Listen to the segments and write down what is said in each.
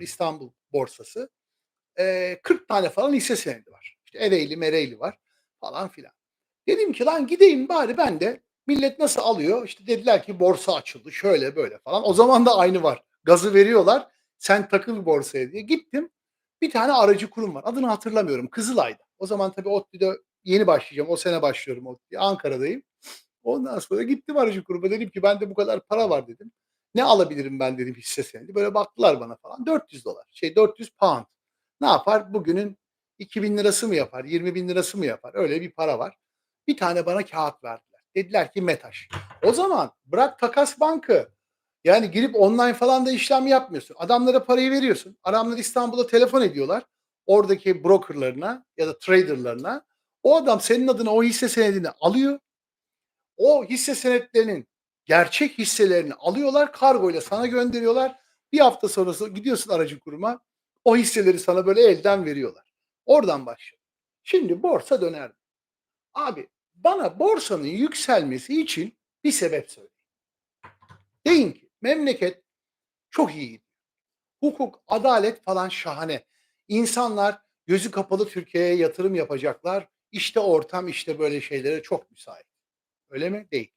İstanbul borsası. Eee, 40 tane falan hisse senedi var. İşte Ereğli Mereğli var falan filan. Dedim ki lan gideyim bari ben de millet nasıl alıyor? İşte dediler ki borsa açıldı şöyle böyle falan. O zaman da aynı var. Gazı veriyorlar. Sen takıl borsaya diye. Gittim. Bir tane aracı kurum var. Adını hatırlamıyorum. Kızılay'da. O zaman tabii ODTÜ'de yeni başlayacağım. O sene başlıyorum ODTÜ'ye. Ankara'dayım. Ondan sonra gittim aracı kuruma. Dedim ki bende bu kadar para var dedim. Ne alabilirim ben dedim hisse senedi. Böyle baktılar bana falan. 400 dolar. Şey 400 pound. Ne yapar? Bugünün 2000 lirası mı yapar? 20 bin lirası mı yapar? Öyle bir para var. Bir tane bana kağıt verdiler. Dediler ki METAŞ. O zaman bırak takas bankı. Yani girip online falan da işlem yapmıyorsun. Adamlara parayı veriyorsun. Adamlar İstanbul'a telefon ediyorlar. Oradaki brokerlarına ya da traderlarına. O adam senin adına o hisse senedini alıyor. O hisse senetlerinin gerçek hisselerini alıyorlar. Kargo ile sana gönderiyorlar. Bir hafta sonrası gidiyorsun aracı kuruma. O hisseleri sana böyle elden veriyorlar. Oradan başlıyor. Şimdi borsa döner. Abi bana borsanın yükselmesi için bir sebep söyleyin. Deyin ki memleket çok iyi. Hukuk, adalet falan şahane. İnsanlar gözü kapalı Türkiye'ye yatırım yapacaklar. İşte ortam işte böyle şeylere çok müsait. Öyle mi? Değil.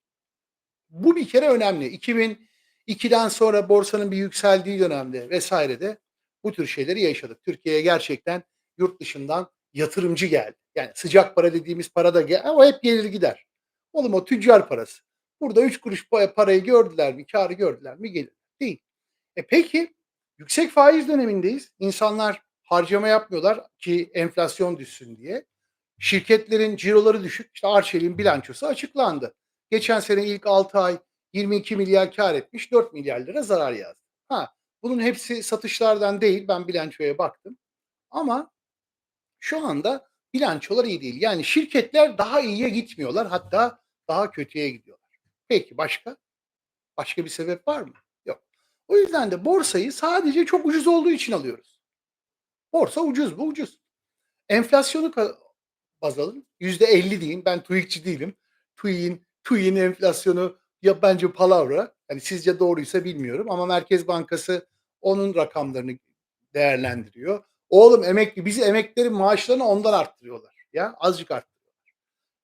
Bu bir kere önemli. 2002'den sonra borsanın bir yükseldiği dönemde vesairede bu tür şeyleri yaşadık. Türkiye'ye gerçekten yurt dışından yatırımcı geldi. Yani sıcak para dediğimiz para da gel ama hep gelir gider. Oğlum o tüccar parası. Burada 3 kuruş pa- parayı gördüler mi, karı gördüler mi gelir. Değil. E peki yüksek faiz dönemindeyiz. İnsanlar harcama yapmıyorlar ki enflasyon düşsün diye. Şirketlerin ciroları düşük. İşte Arçelik'in bilançosu açıklandı. Geçen sene ilk 6 ay 22 milyar kar etmiş, 4 milyar lira zarar yazdı. Ha, bunun hepsi satışlardan değil. Ben bilançoya baktım. Ama şu anda bilançolar iyi değil. Yani şirketler daha iyiye gitmiyorlar. Hatta daha kötüye gidiyorlar. Peki başka? Başka bir sebep var mı? Yok. O yüzden de borsayı sadece çok ucuz olduğu için alıyoruz. Borsa ucuz bu ucuz. Enflasyonu baz alın. %50 diyeyim. Ben TÜİKçi değilim. TÜİK'in TÜİK'in enflasyonu ya bence palavra. Yani sizce doğruysa bilmiyorum ama Merkez Bankası onun rakamlarını değerlendiriyor. Oğlum emekli bizi emeklilerin maaşlarını ondan arttırıyorlar. Ya azıcık arttırıyorlar.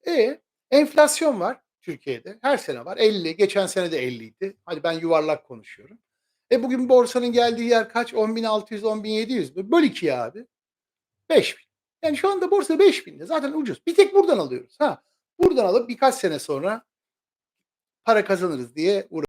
E enflasyon var Türkiye'de. Her sene var. 50. Geçen sene de 50 idi. Hadi ben yuvarlak konuşuyorum. E bugün borsanın geldiği yer kaç? 10.600, 10.700 mü? Böl 2'ye abi. 5000. Yani şu anda borsa 5000'de. Zaten ucuz. Bir tek buradan alıyoruz. Ha. Buradan alıp birkaç sene sonra para kazanırız diye uğraşıyoruz.